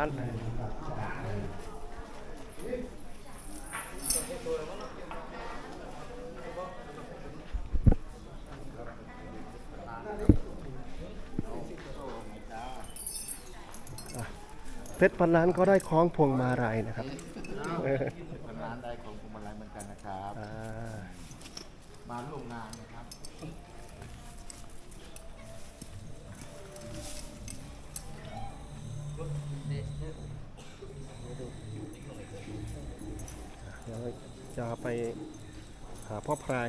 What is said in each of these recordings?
านเพชรพันล้านก็ได้คล้องพวงมาลัยนะครับเออพันล้านได้ของพวงมาลัยเหมือนกันนะครับ อ่า มาร่วมงานนะครับ เดี๋ยวจะ ไปหาพ่อพราย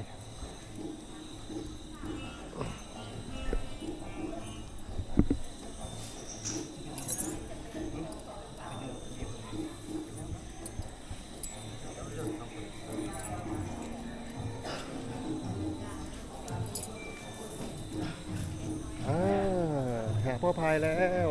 อ่า หาพ่อพายแล้ว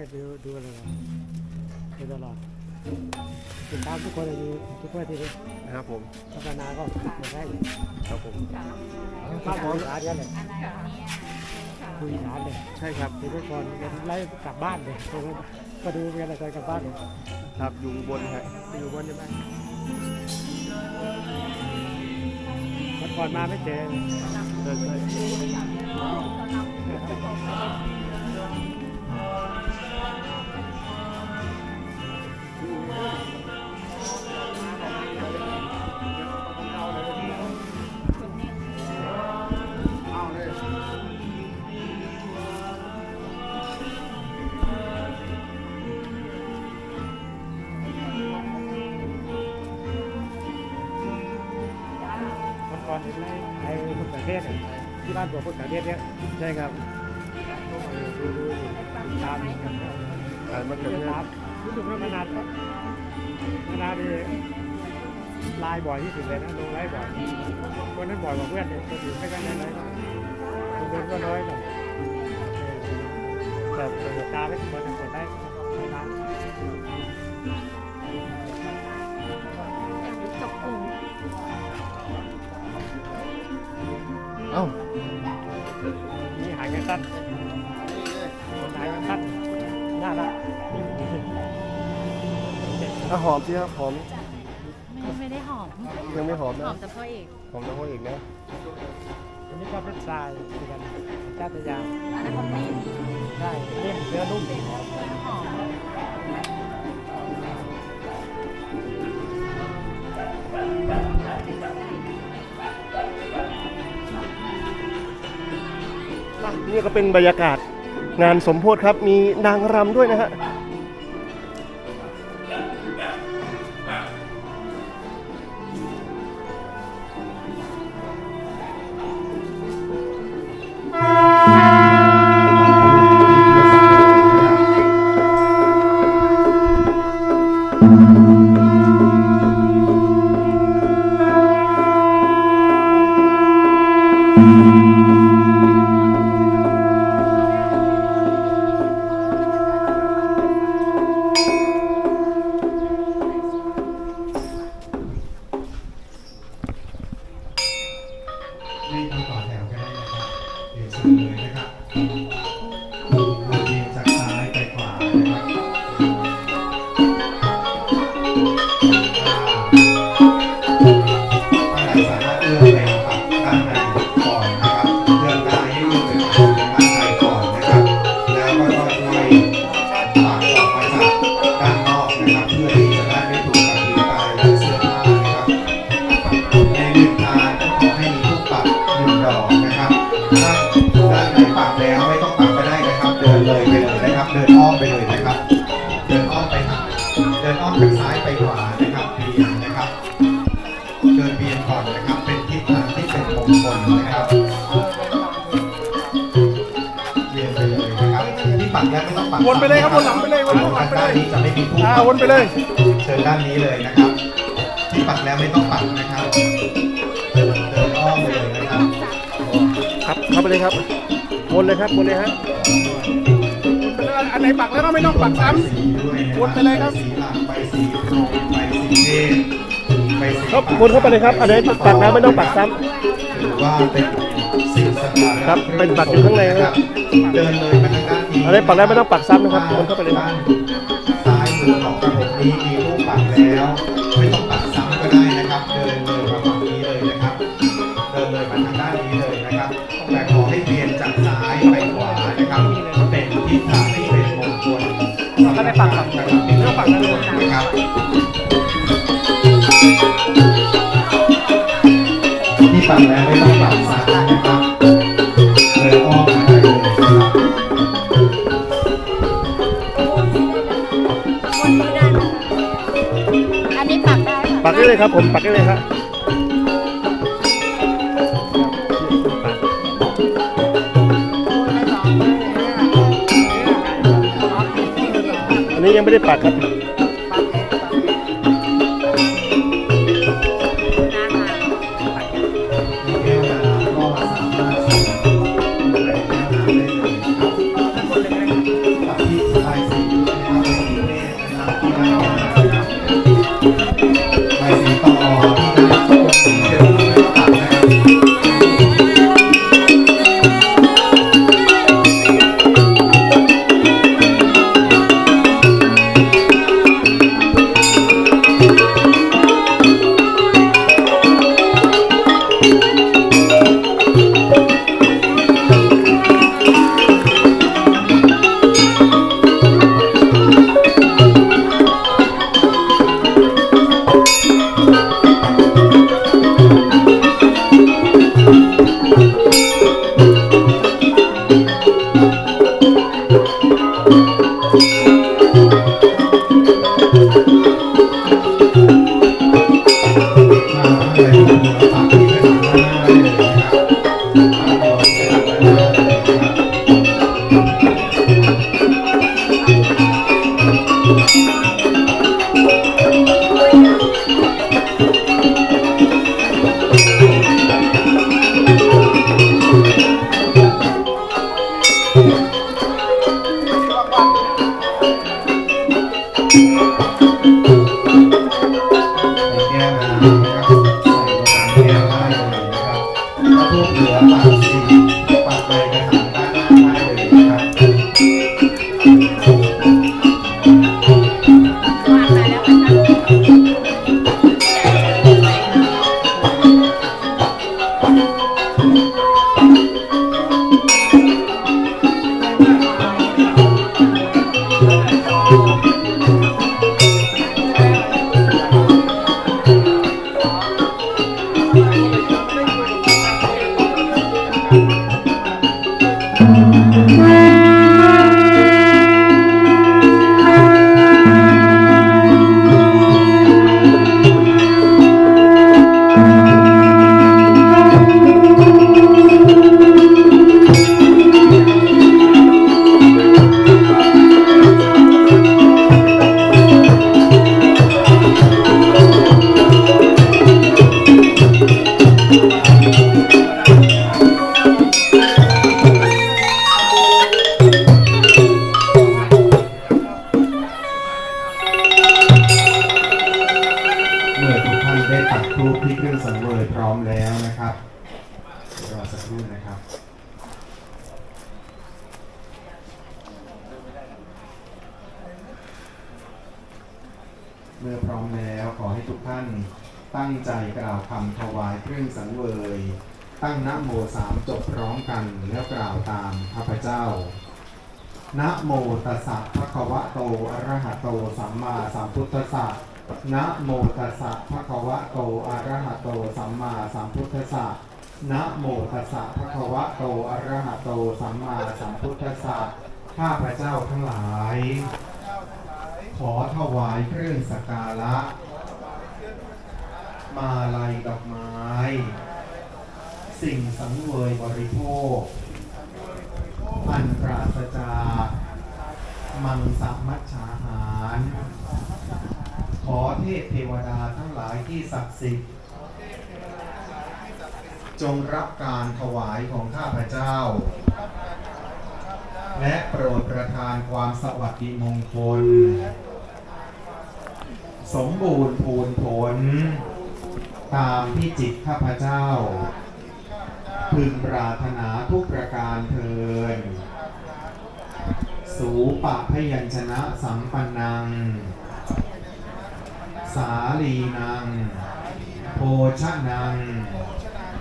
ณะไล่ดูดูตลอดดูตลอดติดตามทุกคนเลยดูทุกคนทีเดียวนะครับผมคณะก็มาได้ครับผมป้าหมอสาเดียวเลยคุยสารเลยใช่ครับดูทุกคนไล่กลับบ้านเลยก็ดูเวลาใจกลับบ้านเลยครับอยู่บนฮะอยู่บนใช่ไหมวันก่อนมาไม่เจอใช่ใช่วันก่อนเห็นไอ้คนต่างประเทศอะที่บ้านบอกคนต่างประเทศเนี่ยใช่ครับเออดูดูดูตามกันอ่านมะเขือเทศตามรู้สึกว่ามานานก็มานานดีไลน์บ่อยที่สุดเลยนะลงไลน์บ่อยวันนั้นบ่อยกว่าเพื่อนเลยคนอื่นไม่ค่อยได้ไลน์คนเดินก็น้อยหน่อยแต่ตาไม่ควรจะกดได้ นี่หายกันสั้นหายกันสั้นน่ารักอะหอมสิครับหอมไม่ไม่ได้หอม ยังไม่หอมหนะอมแต่พ่อเอกหอมต้องพ่ออีกนะอันนี้ก็เป็นทรายเหมือนกันก้าตยาอันนั้นเขาตีนได้เล่นเนื้อนุ่มหอม นี่ก็เป็นบรรยากาศงานสมโพธิครับ มีนางรำด้วยนะฮะ วไม่ต้องปักวนไปเลยครับวนหลังไปเลยวนหลังไปเลยด้านนี้จะไม่มีผู้อ่าวนไปเลย เชิญด้านนี้เลยนะครับ ที่ปักแล้วไม่ต้องปักนะครับเดินเดินอ้อมไปเลยนะครับครับเข้าไปเลยครับวนเลยครับวนเลยฮะอันไหนปักแล้วก็ไม่ต้องปักซ้สีด้วยะวนไปเลยครับสีหลักไปสีโปรยไปสีเทศไปสีำครับวนเข้าไปเลยครับอันไหนปักแล้วไม่ต้องปักซ้ถือว่าเป็นสิ่งศักดิ์สิทธิ์ ครับเป็นปักอยู่ข้างในนะครับเดินเลยมาทางด้านนี้อะไรปักแล้วไม่ต้องปักซ้ำนะครับวนเข้าไปเลยด้านซ้ายมือของกระผมนี้มีรูปปักแล้วไม่ต้องปักซ้ำก็ได้นะครับ เดินเลยมาฝั่งนี้เลยนะครับ เดินเลยมาทางด้านนี้เลยนะครับแต่ขอให้เวียนจากซ้ายไปขวานะครับเป็นทิศทางที่เป็นมงคลก็ได้ปักครับนะครับเป็นเรื่องปักนะครับที่ปักแล้วไม่ต้องปักซ้ำนะครับ เลยครับ ผมปักได้เลยครับอันนี้ยังไม่ได้ปักครับ นะครับใส่ลงไเทลงไปเลยนะครับแล้วก็เหลือปาก รูปที่เครื่องสังเวยพร้อมแล้วนะครับรอสักครู่นะครับเมื่อพร้อมแล้วขอให้ทุกท่านตั้งใจกล่าวคำถวายเครื่องสังเวย ตั้งนะโมสามจบพร้อมกันแล้วกล่าวตามพระพเจ้านะโมตัสสะภะคะวะโตอะระหะโตสัมมาสัมพุทธัสสะ นะโมตัสสะภะคะวะโตอะระหะโตสัมมาสัมพุทธัสสะนะโมตัสสะภะคะวะโตอะระหะโตสัมมาสัมพุทธัสสะข้าพระเจ้าทั้งหลาย ขอถวายเครื่องสักการะ มาลัยดอกไม้ สิ่งสังเวยบริโภค อันปราศจากมังสมัชฌาหาร อเทพเทวดาทั้งหลายที่ศักดิ์สิทธิ์จงรับการถวายของข้าพเจ้า และโปรดประทานความสวัสดิมงคล สมบูรณ์พูนผล ตามที่จิตข้าพเจ้า พึงปรารถนาทุกประการเทิน สูปะพยัญชนะสัมปันนัง สาลีนังโภชนัง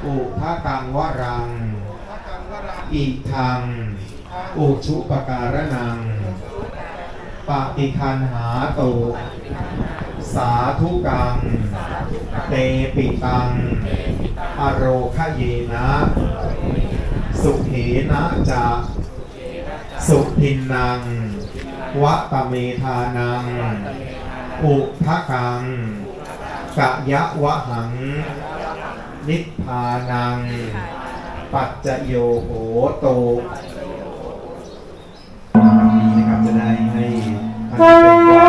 อุทะกังวรัง อิทัง อุชุปการนังปฏิคันหาโตสาธุกัง เตปิตัง อโรคะเยนะ สุเหนะจะสุทินนัง วะตะเมธานัง อุทะกังกะยะวะหัง นิพพานัง ปัจจโยโหโตวันนี้นะครับจะได้ให้ท่านเป็น